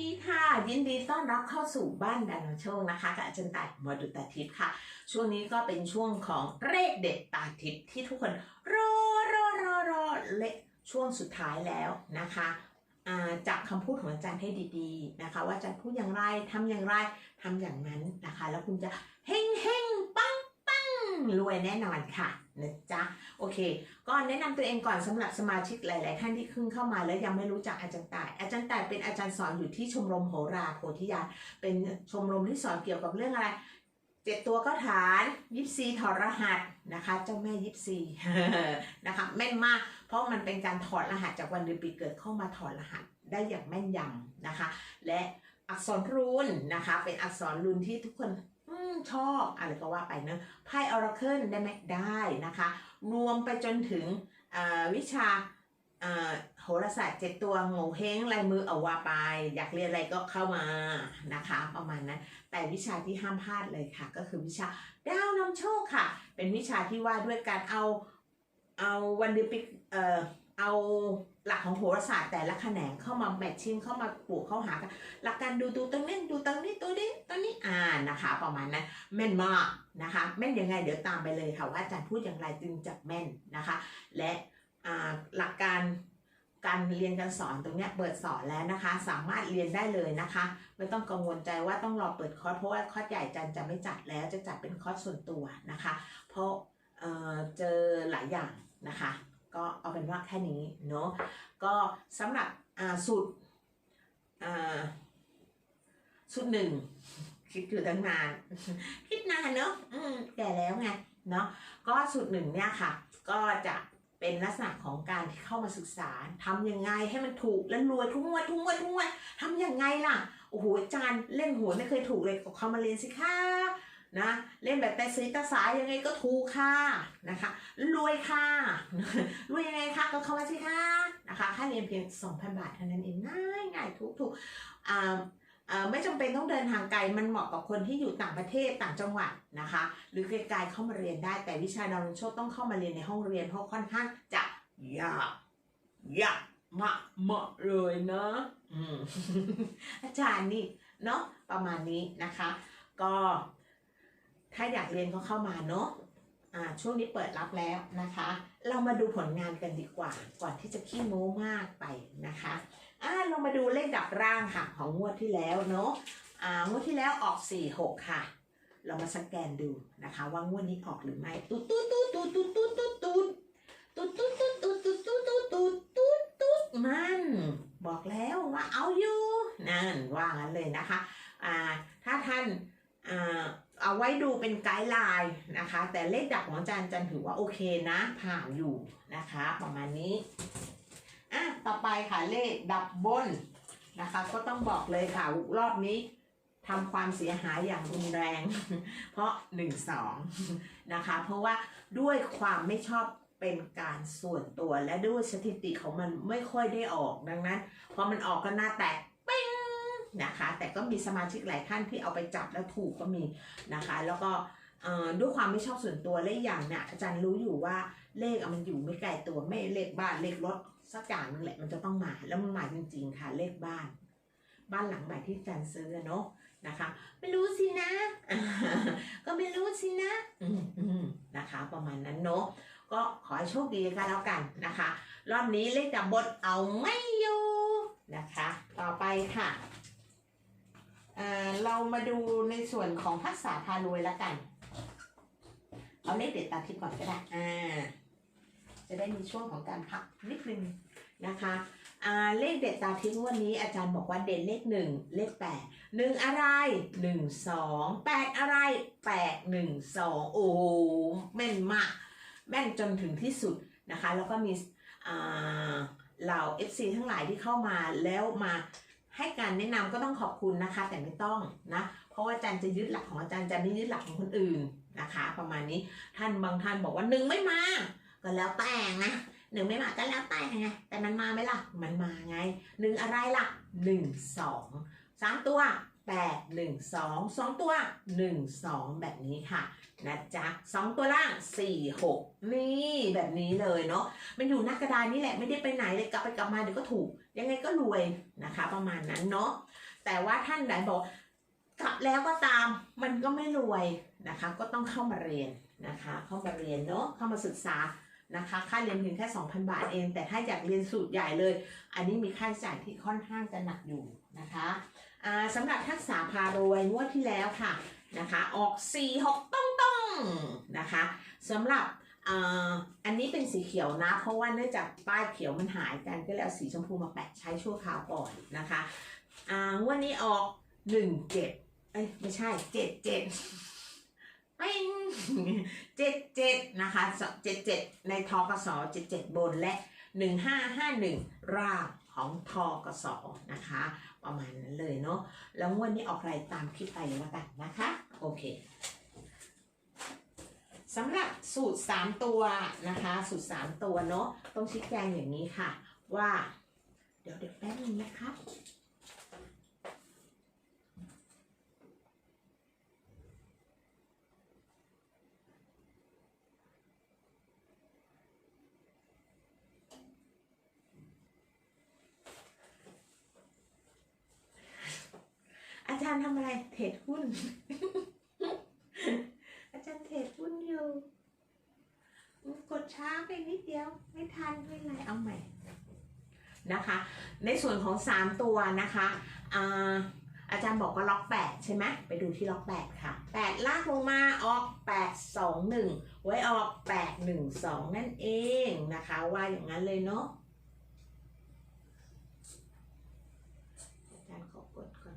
ดีค่ะ ยินดีต้อนรับเข้าสู่บ้านดานโชคนะคะกับอาจารย์ต่ายมดูตาทิพย์ค่ะ ช่วงนี้ก็เป็นช่วงของเลขเด็ดตาทิพย์ที่ทุกคนรอรอรอรอเลขช่วงสุดท้ายแล้วนะคะอ่าจับคำพูดของอาจารย์ให้ดีๆนะคะ ว่าอาจารย์พูดอย่างไรทำอย่างไรทำอย่างนั้นนะคะ แล้วคุณจะเฮงเฮงปังปังรวยแน่นอนค่ะ นะจ๊ะโอเคก่อนแนะนำตัวเองก่อนสำหรับสมาชิกหลาย ๆ ท่านที่เพิ่งเข้ามาแล้วยังไม่รู้จักอาจารย์ต่าย อาจารย์ต่ายเป็นอาจารย์สอนอยู่ที่ชมรมโหราโพธิญาณเป็นชมรมที่สอนเกี่ยวกับเรื่องอะไรเจ็ดตัวก็ฐานยิปซีถอดรหัสนะคะ เจ้าแม่ยิปซีนะคะแม่นมาก เพราะมันเป็นการถอดรหัสจากวันเดือนปีเกิดเข้ามาถอดรหัสได้อย่างแม่นยำนะคะ และอักษรรูนนะคะ เป็นอักษรรูนที่ทุกคน ชอบอะไรก็ว่าไปเนอะไพ่ออราเคิลได้ไหมได้นะคะ รวมไปจนถึงวิชาโหราศาสตร์เจ็ดตัวโงเฮงลายมือเอาวาไป อยากเรียนอะไรก็เข้ามานะคะ ประมาณนั้น แต่วิชาที่ห้ามพลาดเลยค่ะ ก็คือวิชาดาวนำโชคค่ะ เป็นวิชาที่ว่าด้วยการเอาเอาวันเดือนปีเอ่อเอา หลักของโหราศาสตร์แต่ละแขนงเข้ามาแมทชิ่งเข้ามาปลูกเข้าหากันหลักการดูดูตรงนี้ดูตรงนี้ตัวนี้ตัวนี้อ่านนะคะ ประมาณนั้นแม่นมากนะคะแม่นยังไงเดี๋ยวตามไปเลยค่ะว่าอาจารย์พูดอย่างไรจึงจะแม่นนะคะ และหลักการการเรียนการสอนตรงเนี้ยเปิดสอนแล้วนะคะ สามารถเรียนได้เลยนะคะ ไม่ต้องกังวลใจว่าต้องรอเปิดคอร์สเพราะว่าคอร์สใหญ่จันจะไม่จัดแล้วจะจัดเป็นคอร์สส่วนตัวนะคะ เพราะเเจอหลายอย่างนะคะ ก็เอาเป็นว่าแค่นี้เนาะก็สำหรับสูตรสูตรหนึ่งคิดอยู่ตั้งนาน คิดนานเนาะแก่แล้วไงเนาะก็สูตรหนึ่งเนี่ยค่ะ ก็จะเป็นลักษณะของการที่เข้ามาศึกษาทำยังไงให้มันถูกและรวยทุกงวดทุกงวดทุกงวดทำยังไงล่ะโอ้โหอาจารย์เล่นหัวไม่เคยถูกเลยก็เข้ามาเรียนสิคะ นะเล่นแบบแต่สีตาสายยังไงก็ถูกค่ะนะคะรวยค่ะรวยยังไงคะก็เข้ามาสิคะนะคะค่าเรียนเพียง 2,000 บาทเท่านั้นเองง่ายง่ายถูกถูกอ่าไม่จำเป็นต้องเดินทางไกล มันเหมาะกับคนที่อยู่ต่างประเทศต่างจังหวัดนะคะ หรือไกลๆเข้ามาเรียนได้ แต่วิชาดาวน์โชคต้องเข้ามาเรียนในห้องเรียนเพราะค่อนข้างจะยากยากมากมากเลยเนาะอาจารย์นี่เนาะประมาณนี้นะคะ ก็ ถ้าอยากเรียนก็เข้ามาเนาะอ่าช่วงนี้เปิดรับแล้วนะคะ เรามาดูผลงานกันดีกว่า ก่อนที่จะขี้โม้มากไปนะคะอ่าเรามาดูเลขดับร่างค่ะของงวดที่แล้วเนาะอ่างวดที่แล้วออก 4 6 ค่ะ เรามาสแกนดูนะคะ ว่างวดนี้ออกหรือไม่ตุ๊ดตุ๊ดตุ๊ดตุ๊ดตุ๊ดตุ๊ดตุ๊ดตุ๊ดตุ๊ดตุ๊ดตุ๊ดตุ๊ดตุ๊ดตุ๊ดตุ๊ดตุ๊ดตุ๊ดตุ๊ดมันบอกแล้วว่าเอาอยู่นั่นว่างั้นเลยนะคะอ่าถ้าท่าน ไว้ดูเป็นไกด์ไลน์นะคะ แต่เลขดับของอาจารย์จันถือว่าโอเคนะ ผ่านอยู่นะคะ ประมาณนี้อะต่อไปค่ะเลขดับบนนะคะ ก็ต้องบอกเลยค่ะรอบนี้ทำความเสียหายอย่างรุนแรง เพราะหนึ่งสองนะคะ เพราะว่าด้วยความไม่ชอบเป็นการส่วนตัวและด้วยสถิติของมันไม่ค่อยได้ออกดังนั้นพอมันออกก็หน้าแตก นะคะ แต่ก็มีสมาชิกหลายท่านที่เอาไปจับแล้วถูกก็มีนะคะ แล้วก็ด้วยความไม่ชอบส่วนตัวและอย่างเนี่ยอาจารย์รู้อยู่ว่าเลขมันอยู่ไม่ไกลตัวไม่เลขบ้านเลขรถสักอย่างนึงแหละมันจะต้องมาแล้วมันมาจริงๆค่ะเลขบ้าน บ้านหลังใหม่ที่อาจารย์ซื้อเนาะนะคะ ไม่รู้สินะ ก็ไม่รู้สินะนะคะ ประมาณนั้นเนาะก็ขอให้โชคดีกันแล้วกันนะคะ รอบนี้เลขดับบนเอาไม่อยู่นะคะ ต่อไปค่ะ เรามาดูในส่วนของภาษาพารวยแล้วกัน เอาเลขเด็ดตามทิศก่อนก็ได้อ่าจะได้มีช่วงของการพักนิดนึงนะคะอ่าเลขเด็ดตามทิศงวันนี้อาจารย์บอกว่าเด่นเลขหนึ่งเลขแปดหนึ่งอะไรหนึ่งสองแปดอะไรแปดหนึ่งสองโอ้โหแม่นมากแม่นจนถึงที่สุดนะคะ แล้วก็มีอ่าเหล่า FC ทั้งหลายที่เข้ามาแล้วมา ให้การแนะนำก็ต้องขอบคุณนะคะ แต่ไม่ต้องนะ เพราะว่าอาจารย์จะยึดหลักของอาจารย์จะไม่ยึดหลักของคนอื่นนะคะ ประมาณนี้ท่านบางท่านบอกว่าหนึ่งไม่มา ก็แล้วแต่นะหนึ่งไม่มาก็แล้วแต่ไงแต่มันมาไหมล่ะ มันมาไงหนึ่งอะไรล่ะหนึ่งสองสามตัว แปดหนึ่งสองสองตัวหนึ่งสองแบบนี้ค่ะนะจ๊ะสองตัวล่างสี่หกนี่แบบนี้เลยเนาะมันอยู่หน้ากระดานนี่แหละไม่ได้ไปไหนเลยกลับไปกลับมาเดี๋ยวก็ถูก ยังไงก็รวยนะคะ ประมาณนั้นเนาะแต่ว่าท่านไหนบอกกลับแล้วก็ตามมันก็ไม่รวยนะคะ ก็ต้องเข้ามาเรียนนะคะ เข้ามาเรียนเนาะเข้ามาศึกษานะคะค่าเรียนเพียงแค่ 2,000 บาทเอง แต่ถ้าอยากเรียนสูตรใหญ่เลย อันนี้มีค่าใช้จ่ายที่ค่อนข้างจะหนักอยู่นะคะ สำหรับทักษะพารวยงวดที่แล้วค่ะนะคะ ออก 4 6 ต้องต้องๆนะคะสำหรับอ,อันนี้เป็นสีเขียวนะ เพราะว่าเนื่องจากป้ายเขียวมันหายกันก็เลยเอาสีชมพูมาแปะใช้ชั่วคราวก่อนนะคะงวดนี้ออก 1 7 เอ้ยไม่ใช่ 7 7เจ็ดเจ็ดนะคะเจ็ดเจ็ดในทกสเจ็ดเจ็ดบนและหนึ่งห้าห้าหนึ่งร่างของทอกสนะคะ ประมาณนั้นเลยเนาะแล้วงวดนี้ออกอะไรตามคลิปไปเลยล้วกันนะคะ โอเคสำหรับสูตร 3 ตัวนะคะ สูตร 3 ตัวเนาะต้องชี้แจงอย่างนี้ค่ะ ว่า เดี๋ยวเดี๋ยวแป๊บนึงนะครับ อารย์ทำอะไรเทรดหุ้น อาจารย์เทรดหุ้นอยู่ กดช้าไปนิดเดียว ไม่ทันไม่เป็นไรเอาใหม่นะคะ ในส่วนของ 3 ตัวนะคะอาอาจารย์บอกว่าล็อก 8 ใช่ไหมไปดูที่ล็อก 8 ค่ะ 8 ลากลงมาออก 8 2 1 ไว้ออก 8 1 2 นั่นเองนะคะ ว่าอย่างนั้นเลยเนาะอาจารย์ขอกดก่อน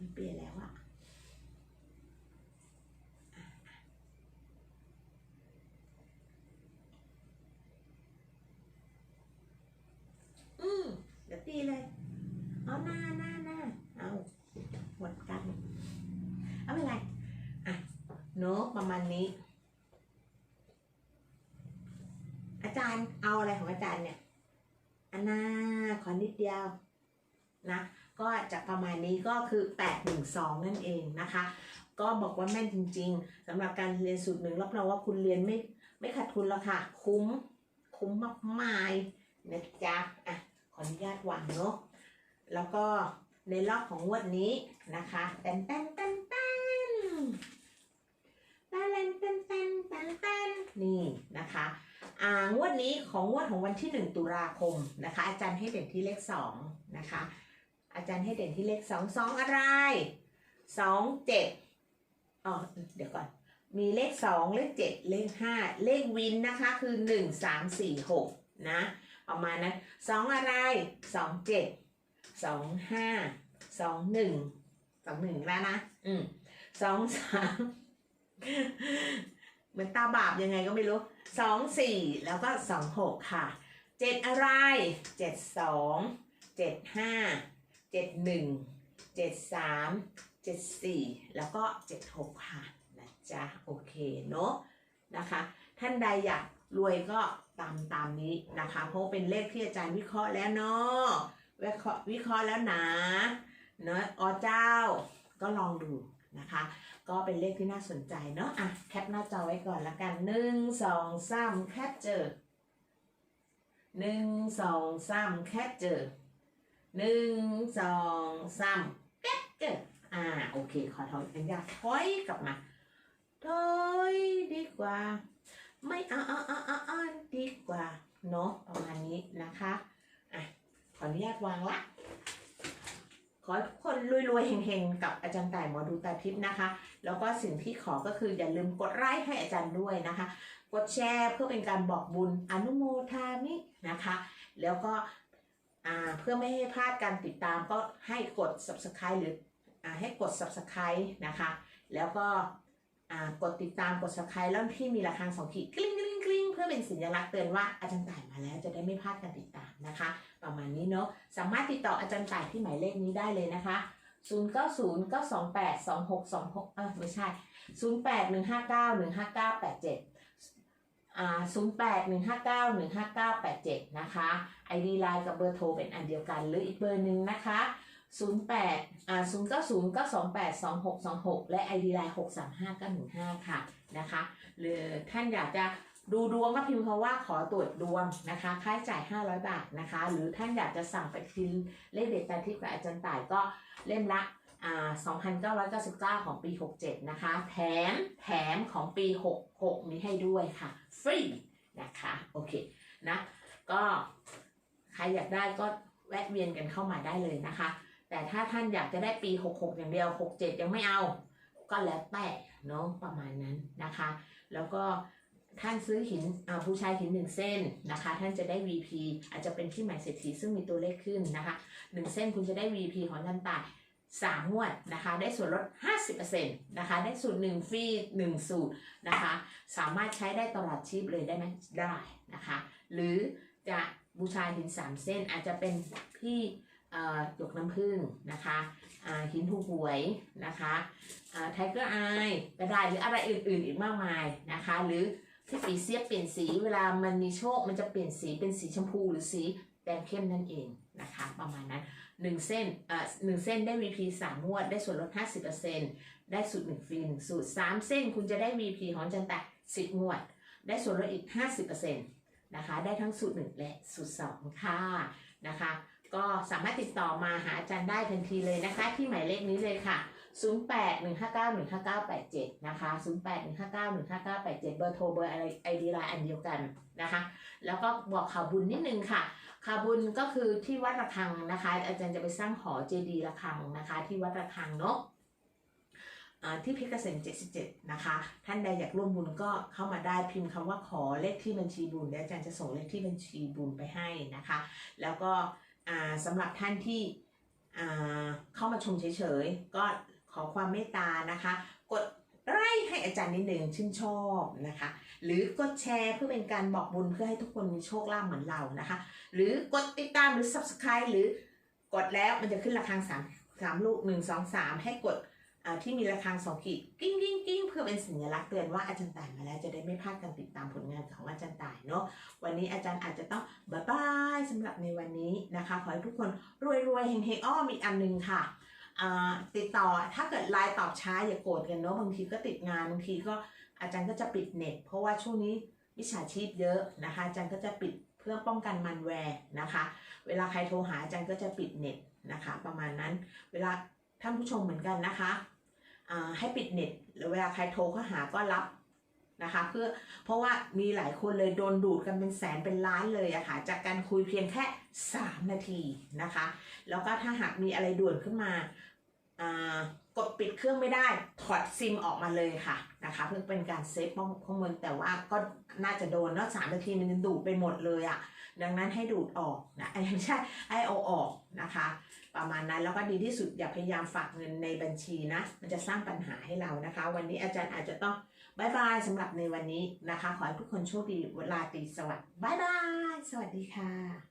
มันเปลี่ยนแล้วอะอะอืมเดี๋ยวตีเลย เอาหน้าหน้าหน้าเอาหมดกัน เอาไม่ไร อะเนอะประมาณนี้ อาจารย์เอาอะไรของอาจารย์เนี่ยอันน่าขอนิดเดียวนะ ก็จะประมาณนี้ก็คือ 812 นั่นเองนะคะ ก็บอกว่าแม่นจริง ๆสำหรับการเรียนสูตรหนึ่งรับรองว่าคุณเรียนไม่ไม่ขาดทุนแล้วค่ะ คุ้มคุ้มมากมายนะจ๊ะอะขออนุญาตวางเนาะแล้วก็ในรอบของงวดนี้นะคะแตนแตนแตนแตนแตนแตนแตนแตนแตนนี่นะคะอ่างวดนี้ของงวดของวันที่ 1 ตุลาคมนะคะ อาจารย์ให้เด่นที่เลข2นะคะ อาจารย์ให้เด่นที่เลขสองสองอะไรสองเจ็ดอ๋อเดี๋ยวก่อน มีเลขสองเลขเจ็ดเลขห้าเลขวินนะคะคือหนึ่งสามสี่หกนะประมานั้นสองอะไรสองเจ็ดสองห้าสองหนึ่งสองหนึ่งแล้วนะ อืมสองสามเหมือนตาบาปยังไงก็ไม่รู้สองสี่แล้วก็สองหกค่ะเจ็ดอะไรเจ็ดสองเจ็ดห้า เจ็ดหนึ่งเจ็ดสามเจ็ดสี่แล้วก็เจ็ดหกค่ะนะจ๊ะโอเคเนาะนะคะ ท่านใดอยากรวยก็ตามตามนี้นะคะ เพราะเป็นเลขที่อาจารย์วิเคราะห์แล้วเนาะวิเคราะห์วิเคราะห์แล้วนะเนาะอเจ้าก็ลองดูนะคะ ก็เป็นเลขที่น่าสนใจเนาะอะแคปหน้าจอไว้ก่อนละกันหนึ่งสองสามแคปเจอหนึ่งสองสามแคปเจอ หนึ่งสองสามแก๊กเกิดอ่าโอเค ขอถอยอนุญาตถอยกลับมาถอยดีกว่า ไม่เอาเอาเอาเอาเอาดีกว่าเนาะประมาณนี้นะคะอะขออนุญาตวางละ ขอให้ทุกคนรวยๆเฮงๆกับอาจารย์ต่ายหมอดูตาทิพย์นะคะ แล้วก็สิ่งที่ขอก็คืออย่าลืมกดไลค์ให้อาจารย์ด้วยนะคะ กดแชร์เพื่อเป็นการบอกบุญอนุโมทามินะคะ แล้วก็ เพื่อไม่ให้พลาดการติดตามก็ให้กด subscribe หรืออให้กด subscribe นะคะ แล้วก็กดติดตามกด subscribe แล้วที่มีระฆังสองขีดกลิ้งกลิ้งกลิ้งเพื่อเป็นสัญลักษณ์เตือนว่าอาจารย์ต่ายมาแล้วจะได้ไม่พลาดการติดตามนะคะ ประมาณนี้เนาะสามารถติดต่ออาจารย์ต่ายที่หมายเลขนี้ได้เลยนะคะ 0 9 0 9 2 8 2 6 2 6เออไม่ใช่ 0 8 1 5 9 1 5 9 8 7อ่า0 8 1 5 9 1 5 9 8 7 นะคะ ID ไลน์กับเบอร์โทรเป็นอันเดียวกัน หรืออีกเบอร์หนึ่งนะคะ 08อ่า090 928 2626 และ ID ไลน์635 915 ค่ะนะคะ หรือท่านอยากจะดูดวงก็พิมพ์คำว่าขอตรวจดวงนะคะ ค่าใช้จ่าย 500 บาทนะคะ หรือท่านอยากจะสั่งไปทินเลขเด็ดตาทิพย์กับอาจารย์ต่ายก็เล่มละ 2,999 ของปี 67 นะคะ แถมแถมของปี 66 มีให้ด้วยค่ะ ฟรีนะคะ โอเค นะ ก็ใครอยากได้ก็แวะเวียนกันเข้ามาได้เลยนะคะ แต่ถ้าท่านอยากจะได้ปี 66 อย่างเดียว 67 ยังไม่เอา ก็แล้วแต่เนาะประมาณนั้นนะคะ แล้วก็ท่านซื้อหินผู้ชายหินหนึ่งเส้นนะคะ ท่านจะได้ VP อาจจะเป็นที่หมายเศรษฐีซึ่งมีตัวเลขขึ้นนะคะหนึ่งเส้นคุณจะได้ VP ของท่านตาย สามงวดนะคะได้ส่วนลด 50%นะคะได้สูตรหนึ่งฟรีหนึ่งสูตรนะคะสามารถใช้ได้ตลอดชีพเลยได้ไหมได้นะคะหรือจะบูชาหินสามเส้นอาจจะเป็นพี่หยกน้ำผึ้งนะคะหินหูหวยนะคะไทเกอร์ไอก็ได้หรืออะไรอื่นๆอีกมากมายนะคะหรือที่ปีเสียเปลี่ยนสีเวลามันมีโชคมันจะเปลี่ยนสีเป็นสีชมพูหรือสีแดงเข้มนั่นเองนะคะประมาณนั้น หนึ่งเส้นอ่าหนึ่งเส้นได้ VP สามงวด ได้ส่วนลด 50%ได้สูตรหนึ่งฟรีหนึ่งสูตรสามเส้นคุณจะได้ VP หอนจันแตะสิบงวด ได้ส่วนลดอีก 50%นะคะ ได้ทั้งสูตรหนึ่งและสูตรสองค่ะนะคะ ก็สามารถติดต่อมาหาอาจารย์ได้ทันทีเลยนะคะ ที่หมายเลขนี้เลยค่ะ 0815915987 นะคะ 0815915987 เบอร์โทรเบอร์อะไรไอดีไลน์อันเดียวกันนะคะ แล้วก็บอกข่าวบุญนิดนึงค่ะ ข่าวบุญก็คือที่วัดระฆังนะคะ อาจารย์จะไปสร้างหอเจดีย์ระฆังนะคะ ที่วัดระฆังเนาะอ่าที่เพชรเกษม77 นะคะ ท่านใดอยากร่วมบุญก็เข้ามาได้พิมพ์คำว่าขอเลขที่บัญชีบุญเดี๋ยวอาจารย์จะส่งเลขที่บัญชีบุญไปให้นะคะ แล้วก็อ่าสำหรับท่านที่อ่าเข้ามาชมเฉยๆ ก็ ขอความเมตตานะคะ กดไลค์ให้อาจารย์นิดหนึ่งชื่นชอบนะคะ หรือกดแชร์เพื่อเป็นการบอกบุญเพื่อให้ทุกคนมีโชคลาภเหมือนเรานะคะ หรือกดติดตามหรือ subscribe หรือกดแล้วมันจะขึ้นระฆังสามสามลูกหนึ่งสองสามให้กดอ่าที่มีระฆังสองขีดกิ้งกิ้งกิ้งเพื่อเป็นสัญลักษณ์เตือนว่าอาจารย์ต่ายมาแล้วจะได้ไม่พลาดการติดตามผลงานของอาจารย์ต่ายเนาะวันนี้อาจารย์อาจจะต้องบายบายสำหรับในวันนี้นะคะ ขอให้ทุกคนรวยรวยๆเฮงเฮงอ้อมีอันหนึงค่ะ ติดต่อถ้าเกิดไลน์ตอบช้าอย่าโกรธกันเนาะบางทีก็ติดงานบางทีก็อาจารย์ก็จะปิดเน็ต เพราะว่าช่วงนี้วิชาชีพเยอะนะคะ อาจารย์ก็จะปิดเพื่อป้องกันมันแวร์นะคะ เวลาใครโทรหาอาจารย์ก็จะปิดเน็ตนะคะ ประมาณนั้นเวลาท่านผู้ชมเหมือนกันนะคะอ่าให้ปิดเน็ตหรือเวลาใครโทรเข้าหาก็รับ นะคะ เพื่อเพราะว่ามีหลายคนเลยโดนดูดกันเป็นแสนเป็นล้านเลยอะค่ะจากการคุยเพียงแค่ 3 นาทีนะคะ แล้วก็ถ้าหากมีอะไรด่วนขึ้นมากดปิดเครื่องไม่ได้ถอดซิมออกมาเลยค่ะนะคะเพื่อเป็นการเซฟข้อมูลแต่ว่าก็น่าจะโดนเนาะสามนาทีมันจะดูดไปหมดเลยอะดังนั้นให้ดูดออกนะไม่ใช่ให้เอาออกนะคะ ประมาณนั้นแล้วก็ดีที่สุดอย่าพยายามฝากเงินในบัญชีนะ มันจะสร้างปัญหาให้เรานะคะ วันนี้อาจารย์อาจจะต้อง บายบายสำหรับในวันนี้นะคะ ขอให้ทุกคนโชคดีเวลาตีสวัสดิ์บายบาย สวัสดีค่ะ